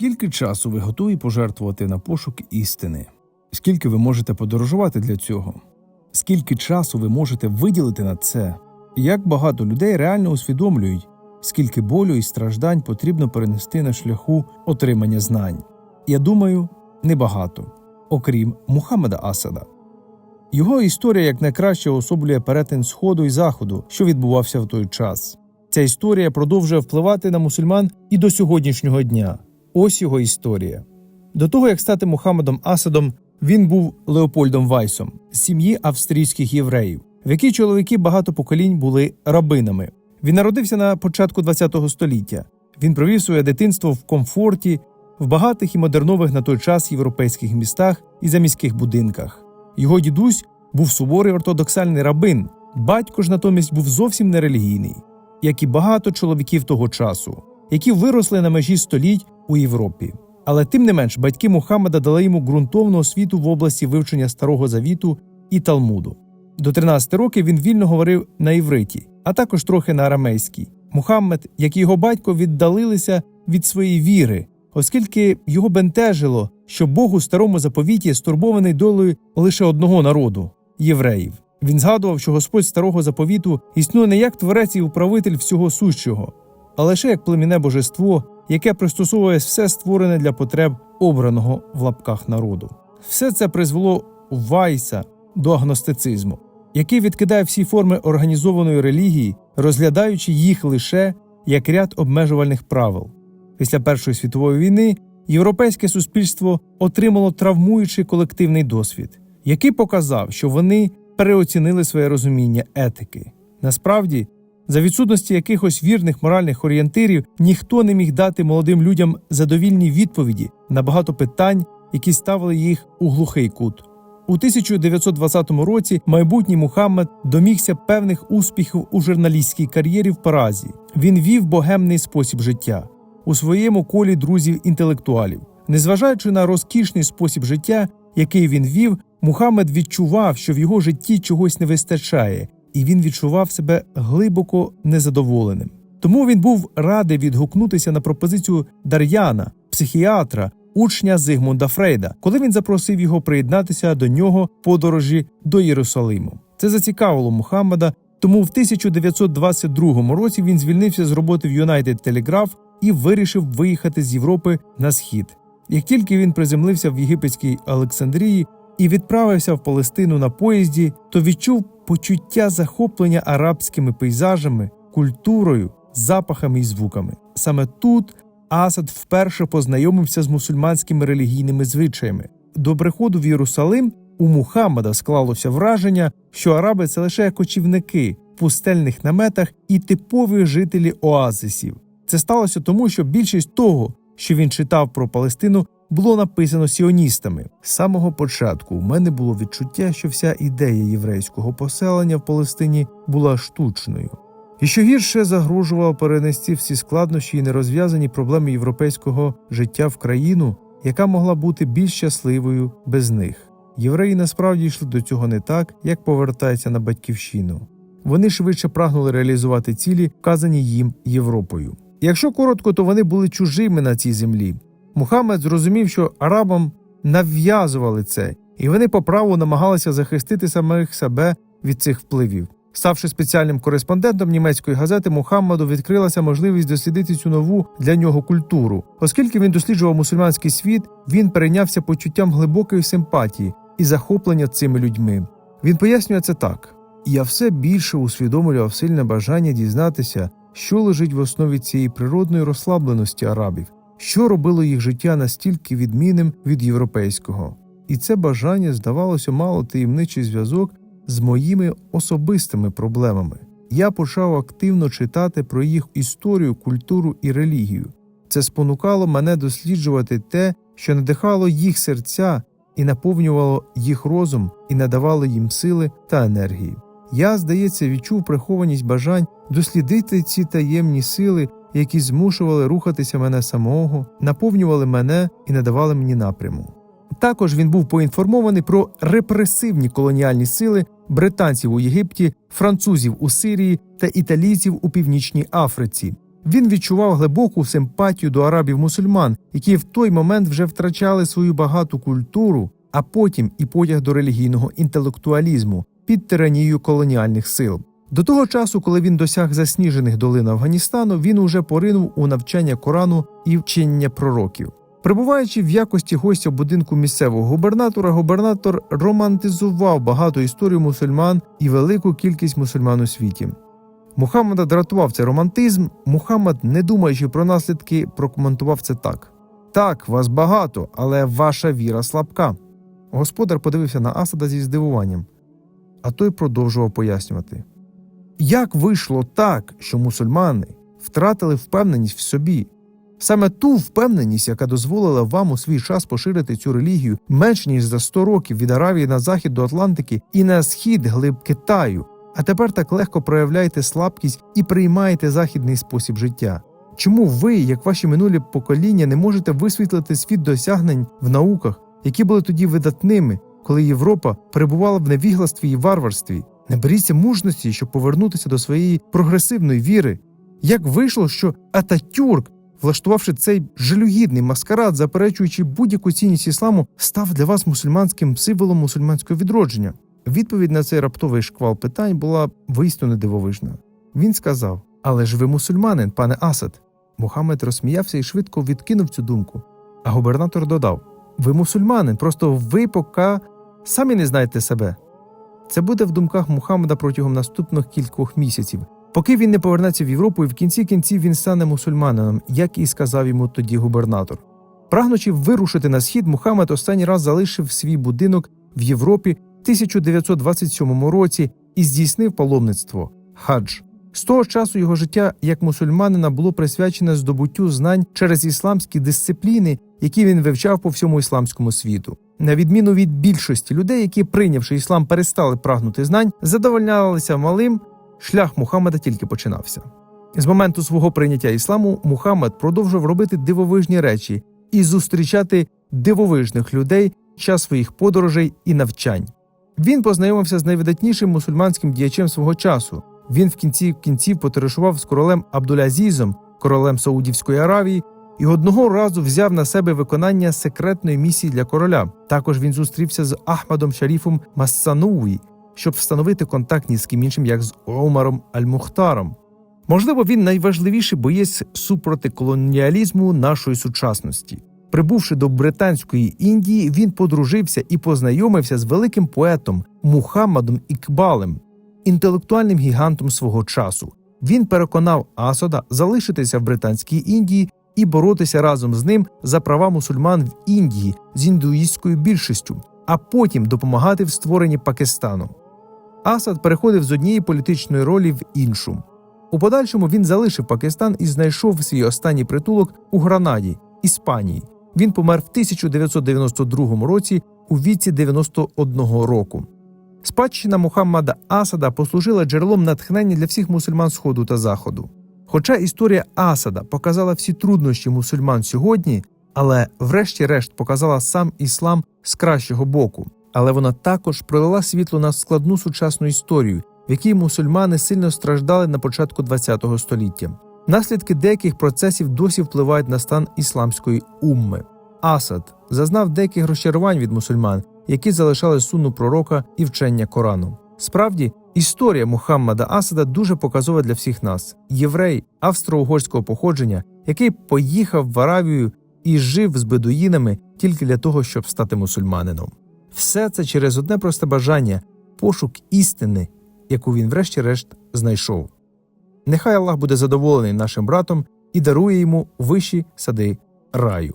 Скільки часу ви готові пожертвувати на пошук істини? Скільки ви можете подорожувати для цього? Скільки часу ви можете виділити на це? Як багато людей реально усвідомлюють, скільки болю і страждань потрібно перенести на шляху отримання знань? Я думаю, небагато, окрім Мухаммеда Асада. Його історія як найкраще особлює перетин Сходу і Заходу, що відбувався в той час. Ця історія продовжує впливати на мусульман і до сьогоднішнього дня. Ось його історія. До того як стати Мухаммедом Асадом, він був Леопольдом Вайсом з сім'ї австрійських євреїв, в якій чоловіки багато поколінь були рабинами. Він народився на початку ХХ століття. Він провів своє дитинство в комфорті, в багатих і модернових на той час європейських містах і заміських будинках. Його дідусь був суворий ортодоксальний рабин, батько ж натомість був зовсім нерелігійний, як і багато чоловіків того часу, які виросли на межі століть у Європі. Але тим не менш батьки Мухаммеда дали йому ґрунтовну освіту в області вивчення Старого Завіту і Талмуду. До 13 років він вільно говорив на івриті, а також трохи на арамейській. Мухаммед, як і його батько, віддалилися від своєї віри, оскільки його бентежило, що Бог у старому заповіті стурбований долею лише одного народу євреїв. Він згадував, що Господь старого заповіту існує не як творець і управитель всього сущого, а лише як племінне божество, яке пристосовує все створене для потреб обраного в лапках народу. Все це призвело Вайса до агностицизму, який відкидає всі форми організованої релігії, розглядаючи їх лише як ряд обмежувальних правил. Після Першої світової війни європейське суспільство отримало травмуючий колективний досвід, який показав, що вони переоцінили своє розуміння етики. Насправді, за відсутності якихось вірних моральних орієнтирів ніхто не міг дати молодим людям задовільні відповіді на багато питань, які ставили їх у глухий кут. У 1920 році майбутній Мухаммед домігся певних успіхів у журналістській кар'єрі в Паразі. Він вів богемний спосіб життя у своєму колі друзів-інтелектуалів. Незважаючи на розкішний спосіб життя, який він вів, Мухаммед відчував, що в його житті чогось не вистачає, і він відчував себе глибоко незадоволеним. Тому він був радий відгукнутися на пропозицію Дар'яна, психіатра, учня Зигмунда Фрейда, коли він запросив його приєднатися до нього в подорожі до Єрусалиму. Це зацікавило Мухаммеда, тому в 1922 році він звільнився з роботи в United Telegraph і вирішив виїхати з Європи на схід. Як тільки він приземлився в єгипетській Олександрії і відправився в Палестину на поїзді, то відчув почуття захоплення арабськими пейзажами, культурою, запахами і звуками. Саме тут Асад вперше познайомився з мусульманськими релігійними звичаями. До приходу в Єрусалим у Мухаммада склалося враження, що араби це лише кочівники в пустельних наметах і типові жителі оазисів. Це сталося тому, що більшість того, що він читав про Палестину, було написано сіоністами. З самого початку у мене було відчуття, що вся ідея єврейського поселення в Палестині була штучною. І що гірше загрожувало перенести всі складнощі і нерозв'язані проблеми європейського життя в країну, яка могла бути більш щасливою без них. Євреї насправді йшли до цього не так, як повертаються на батьківщину. Вони швидше прагнули реалізувати цілі, вказані їм Європою. Якщо коротко, то вони були чужими на цій землі. Мухаммед зрозумів, що арабам нав'язували це, і вони по праву намагалися захистити самих себе від цих впливів. Ставши спеціальним кореспондентом німецької газети, Мухаммаду відкрилася можливість дослідити цю нову для нього культуру. Оскільки він досліджував мусульманський світ, він перейнявся почуттям глибокої симпатії і захоплення цими людьми. Він пояснює це так: я все більше усвідомлював сильне бажання дізнатися, що лежить в основі цієї природної розслабленості арабів, що робило їх життя настільки відмінним від європейського. І це бажання здавалося мало таємничий зв'язок з моїми особистими проблемами. Я почав активно читати про їх історію, культуру і релігію. Це спонукало мене досліджувати те, що надихало їх серця і наповнювало їх розум і надавало їм сили та енергії. Я, здається, відчув прихованість бажань дослідити ці таємні сили, які змушували рухатися мене самого, наповнювали мене і надавали мені напряму. Також він був поінформований про репресивні колоніальні сили британців у Єгипті, французів у Сирії та італійців у Північній Африці. Він відчував глибоку симпатію до арабів-мусульман, які в той момент вже втрачали свою багату культуру, а потім і потяг до релігійного інтелектуалізму під тиранією колоніальних сил. До того часу, коли він досяг засніжених долин Афганістану, він уже поринув у навчання Корану і вчення пророків. Перебуваючи в якості гостя будинку місцевого губернатора, губернатор романтизував багату історію мусульман і велику кількість мусульман у світі. Мухаммада дратував цей романтизм. Мухаммад, не думаючи про наслідки, прокоментував це так: так, вас багато, але ваша віра слабка. Господар подивився на Асада зі здивуванням, а той продовжував пояснювати. Як вийшло так, що мусульмани втратили впевненість в собі, саме ту впевненість, яка дозволила вам у свій час поширити цю релігію менш ніж за 100 років від Аравії на захід до Атлантики і на схід глиб Китаю, а тепер так легко проявляєте слабкість і приймаєте західний спосіб життя. Чому ви, як ваші минулі покоління, не можете висвітлити світ досягнень в науках, які були тоді видатними, коли Європа перебувала в невігластві і варварстві? Наберіться мужності, щоб повернутися до своєї прогресивної віри. Як вийшло, що Ататюрк, влаштувавши цей жалюгідний маскарад, заперечуючи будь-яку цінність ісламу, став для вас мусульманським символом мусульманського відродження? Відповідь на цей раптовий шквал питань була воістину дивовижна. Він сказав: Але ж ви мусульманин, пане Асад. Мухаммед розсміявся і швидко відкинув цю думку. А губернатор додав: Ви мусульманин, просто ви поки самі не знаєте себе. Це буде в думках Мухаммеда протягом наступних кількох місяців, поки він не повернеться в Європу, і в кінці кінців він стане мусульманином, як і сказав йому тоді губернатор. Прагнучи вирушити на схід, Мухаммед останній раз залишив свій будинок в Європі в 1927 році і здійснив паломництво хадж. З того часу його життя як мусульманина було присвячене здобуттю знань через ісламські дисципліни, які він вивчав по всьому ісламському світу. На відміну від більшості людей, які, прийнявши іслам, перестали прагнути знань, задовольнялися малим, шлях Мухаммеда тільки починався. З моменту свого прийняття ісламу Мухаммед продовжував робити дивовижні речі і зустрічати дивовижних людей час своїх подорожей і навчань. Він познайомився з найвидатнішим мусульманським діячем свого часу. Він в кінці кінців потоваришував з королем Абдулязізом, королем Саудівської Аравії, і одного разу взяв на себе виконання секретної місії для короля. Також він зустрівся з Ахмадом Шаріфом Массануї, щоб встановити контакт ні з ким іншим, як з Омаром Аль-Мухтаром. Можливо, він найважливіший боєць супроти колоніалізму нашої сучасності. Прибувши до Британської Індії, він подружився і познайомився з великим поетом Мухаммадом Ікбалем, інтелектуальним гігантом свого часу. Він переконав Асада залишитися в Британській Індії і боротися разом з ним за права мусульман в Індії з індуїстською більшістю, а потім допомагати в створенні Пакистану. Асад переходив з однієї політичної ролі в іншу. У подальшому він залишив Пакистан і знайшов свій останній притулок у Гранаді, Іспанії. Він помер в 1992 році у віці 91 року. Спадщина Мухаммада Асада послужила джерелом натхнення для всіх мусульман Сходу та Заходу. Хоча історія Асада показала всі труднощі мусульман сьогодні, але, врешті-решт, показала сам іслам з кращого боку. Але вона також пролила світло на складну сучасну історію, в якій мусульмани сильно страждали на початку ХХ століття. Наслідки деяких процесів досі впливають на стан ісламської умми. Асад зазнав деяких розчарувань від мусульман, які залишали сунну пророка і вчення Корану. Справді, історія Мухаммада Асада дуже показова для всіх нас. Єврей австро-угорського походження, який поїхав в Аравію і жив з бедуїнами тільки для того, щоб стати мусульманином. Все це через одне просте бажання пошук істини, яку він, врешті-решт, знайшов. Нехай Аллах буде задоволений нашим братом і дарує йому вищі сади раю.